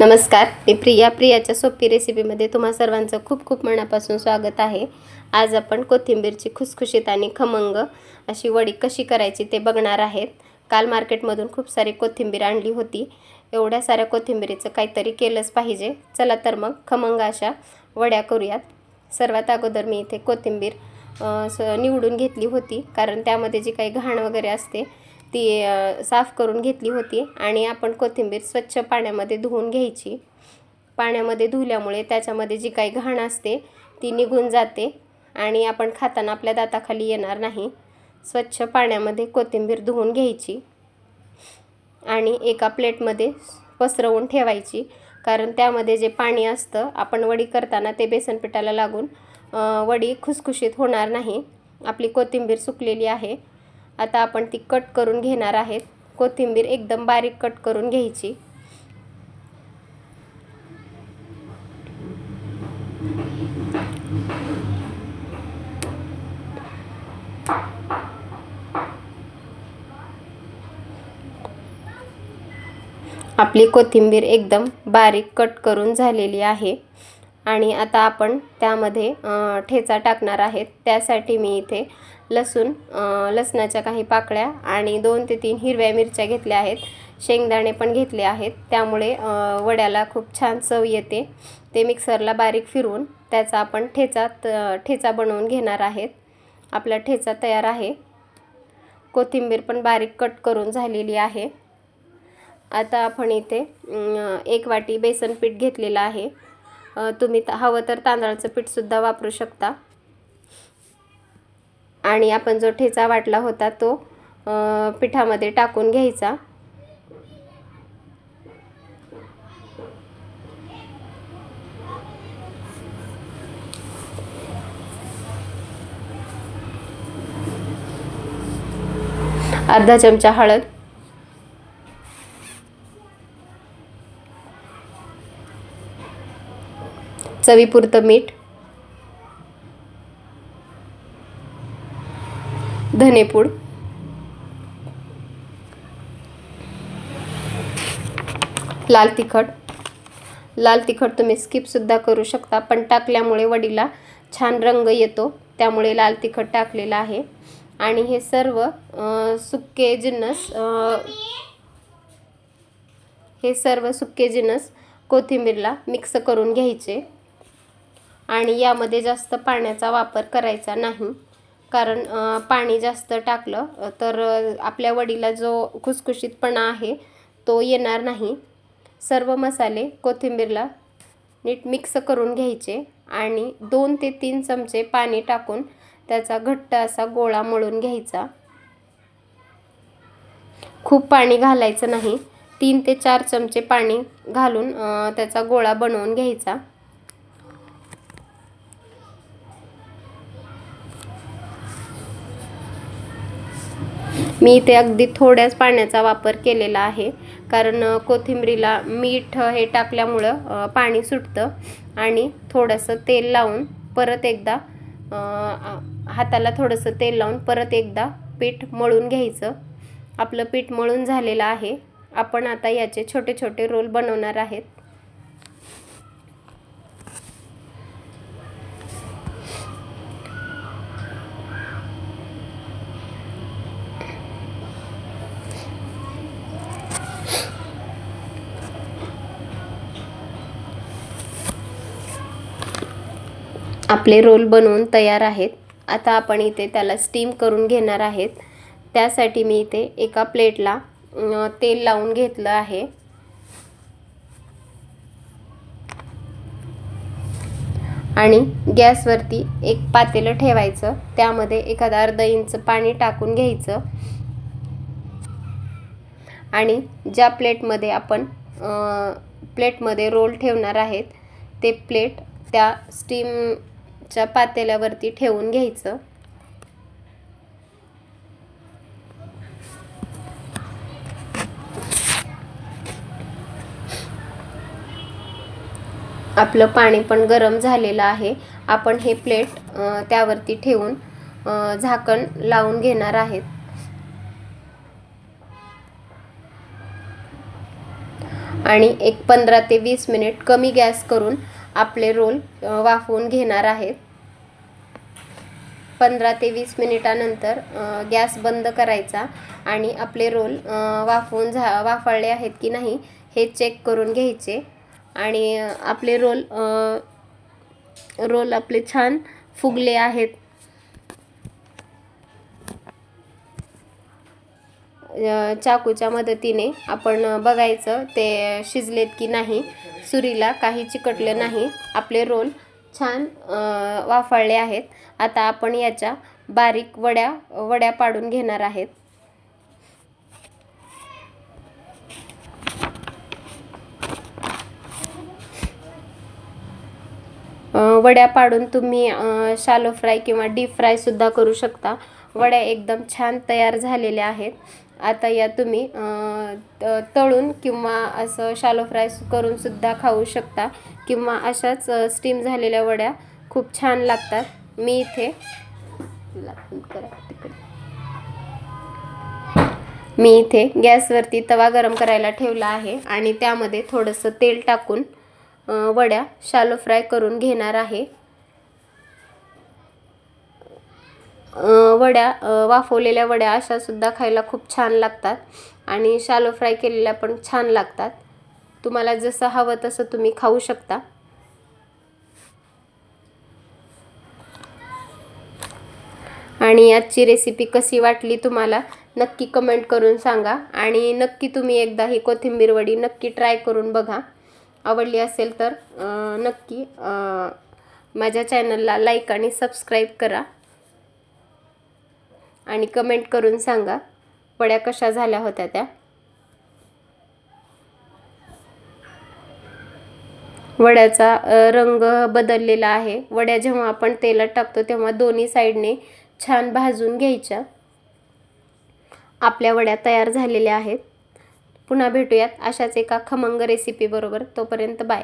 नमस्कार मी प्रिया. प्रियाच्या सोपी रेसिपीमध्ये तुम्हा सर्वांचं खूप खूप मनापासून स्वागत आहे. आज आपण कोथिंबीरची खुसखुशीत आणि खमंग अशी वडी कशी करायची ते बघणार आहेत. काल मार्केटमधून खूप सारी कोथिंबीर आणली होती. एवढ्या साऱ्या कोथिंबीरीचं काहीतरी केलंच पाहिजे. चला तर मग खमंग अशा वड्या करूयात. सर्वात अगोदर मी इथे कोथिंबीर स निवडून घेतली होती. कारण त्यामध्ये जी काही घाण वगैरे असते ती साफ करून घेतली होती आणि आपण कोथिंबीर स्वच्छ पाण्यामध्ये धुवून घ्यायची. पाण्यामध्ये धुल्यामुळे त्याच्यामध्ये जी काही घाण असते ती निघून जाते आणि आपण खाताना आपल्या दाताखाली येणार नाही. स्वच्छ पाण्यामध्ये कोथिंबीर धुवून घ्यायची आणि एका प्लेटमध्ये पसरवून ठेवायची. कारण त्यामध्ये जे पाणी असतं आपण वडी करताना ते बेसनपिठाला लागून वडी खुसखुशीत होणार नाही. आपली कोथिंबीर सुकलेली आहे. आता आपण ती कट करून घेणार आहेत. कोथिंबीर एकदम बारीक कट करून घ्यायची. आपली कोथिंबीर एकदम बारीक कट करून झालेली आहे. आणि आता आपण त्यामध्ये ठेचा टाकणार आहेत. त्यासाठी मी इथे लसूण लसणाच्या काही पाकळ्या आणि दोन ते तीन हिरव्या मिरच्या घेतल्या आहेत. शेंगदाणे पण घेतले आहेत. त्यामुळे वड्याला खूप छान चव येते. ते मिक्सरला बारीक फिरवून त्याचा आपण ठेचा त- ठेचा बनवून घेणार आहेत. आपला ठेचा तयार आहे. कोथिंबीर पण बारीक कट करून झालेली आहे. आता आपण इथे एक वाटी बेसन पीठ घेतलेलं आहे. तुम्ही हवं तर तांदळाचं पीठसुद्धा वापरू शकता. आणि आपण जो ठेचा वाटला होता तो पिठामध्ये टाकून घ्यायचा. अर्धा चमचा हळद. चवीपुरतं मीठ धनेपूड लाल तिखट. लाल तिखट तुम्ही स्किपसुद्धा करू शकता पण टाकल्यामुळे वडीला छान रंग येतो त्यामुळे लाल तिखट टाकलेलं आहे. आणि हे सर्व सुके जिन्नस हे सर्व सुके जिन्नस कोथिंबीरला मिक्स करून घ्यायचे. आणि यामध्ये जास्त पाण्याचा वापर करायचा नाही. कारण पाणी जास्त टाकलं तर आपल्या वडीला जो खुसखुशीतपणा आहे तो येणार नाही. सर्व मसाले कोथिंबीरला नीट मिक्स करून घ्यायचे आणि दोन ते तीन चमचे पाणी टाकून त्याचा घट्ट असा गोळा मळून घ्यायचा. खूप पाणी घालायचं नाही. तीन ते चार चमचे पाणी घालून त्याचा गोळा बनवून घ्यायचा. मी इथे अगदी थोड्याच पाण्याचा वापर केलेला आहे. कारण कोथिंबरीला कोथिंबीरीला मीठ हे टाकल्यामुळं पाणी सुटतं आणि थोडंसं तेल लावून परत एकदा हाताला थोडंसं तेल लावून परत एकदा पीठ मळून घ्यायचं. आपलं पीठ मळून झालेलं आहे. आपण आता याचे छोटे छोटे रोल बनवणार आहेत. आपले रोल बनवून तयार आहेत. आता आपण इथे त्याला स्टीम करून घेणार आहेत. त्यासाठी मी इथे एका प्लेटला तेल लावून घेतलं आहे. आणि गॅसवरती एक पातेलं ठेवायचं. त्यामध्ये एखादा अर्धा इंच पाणी टाकून घ्यायचं. आणि ज्या प्लेटमध्ये आपण प्लेटमध्ये रोल ठेवणार आहेत ते प्लेट त्या स्टीम च्या पातेल्यावरती ठेवून घ्यायचं. आपलं पाणी पण गरम झालेलं आहे. आपण हे प्लेट त्यावरती ठेवून झाकण लावून घेणार आहेत. आणि एक पंधरा ते वीस मिनिट कमी गॅस करून आपले रोल वाफवून घेणार आहेत. पंधरा ते वीस मिनिटानंतर गॅस बंद करायचा आणि आपले रोल वाफवून झा वाफाळले आहेत की नाही हे चेक करून घ्यायचे. आणि आपले रोल रोल आपले छान फुगले आहेत. चाकूच्या मदतीने आपण बघायचं ते शिजलेत की नाही. सुरीला काही चिकटलं नाही. आपले रोल छान वाफाळले आहेत. आता आपण याच्या बारीक वड्या वड्या पाडून घेणार आहेत. वड्या पाडून तुम्ही शालो फ्राय किंवा डीप फ्रायसुद्धा करू शकता. वड्या एकदम छान तयार झालेल्या आहेत. आता या तुम्ही तळून किंवा असं शालो फ्राय करूनसुद्धा खाऊ शकता किंवा अशाच स्टीम झालेल्या वड्या खूप छान लागतात. मी इथे मी इथे गॅसवरती तवा गरम करायला ठेवला आहे आणि त्यामध्ये थोडंसं तेल टाकून वड्या शालो फ्राय करून घेणार आहे. वड्या वाफवलेल्या वड्या अशा सुद्धा खायला खूप छान लागतात. आणि शालो फ्राय केलेल्या पण छान लागतात. तुम्हाला जसं हवं तसं तुम्ही खाऊ शकता. आणि आजची रेसिपी कशी वाटली तुम्हाला नक्की कमेंट करून सांगा. आणि नक्की तुम्ही एकदा ही कोथिंबीर वडी नक्की ट्राय करून बघा. आवडली असेल तर नक्की माझ्या चॅनलला लाईक आणि सबस्क्राईब करा. आणि कमेंट करून सांगा वड्या कशा झाल्या होत्या त्या. वड्याचा रंग बदललेला आहे. वड्या जेव्हा आपण तेलात टाकतो तेव्हा दोन्ही साईडने छान भाजून घ्यायच्या. आपल्या वड्या तयार झालेल्या आहेत. पुन्हा भेटूयात अशाच एका खमंग रेसिपीबरोबर तोपर्यंत बाय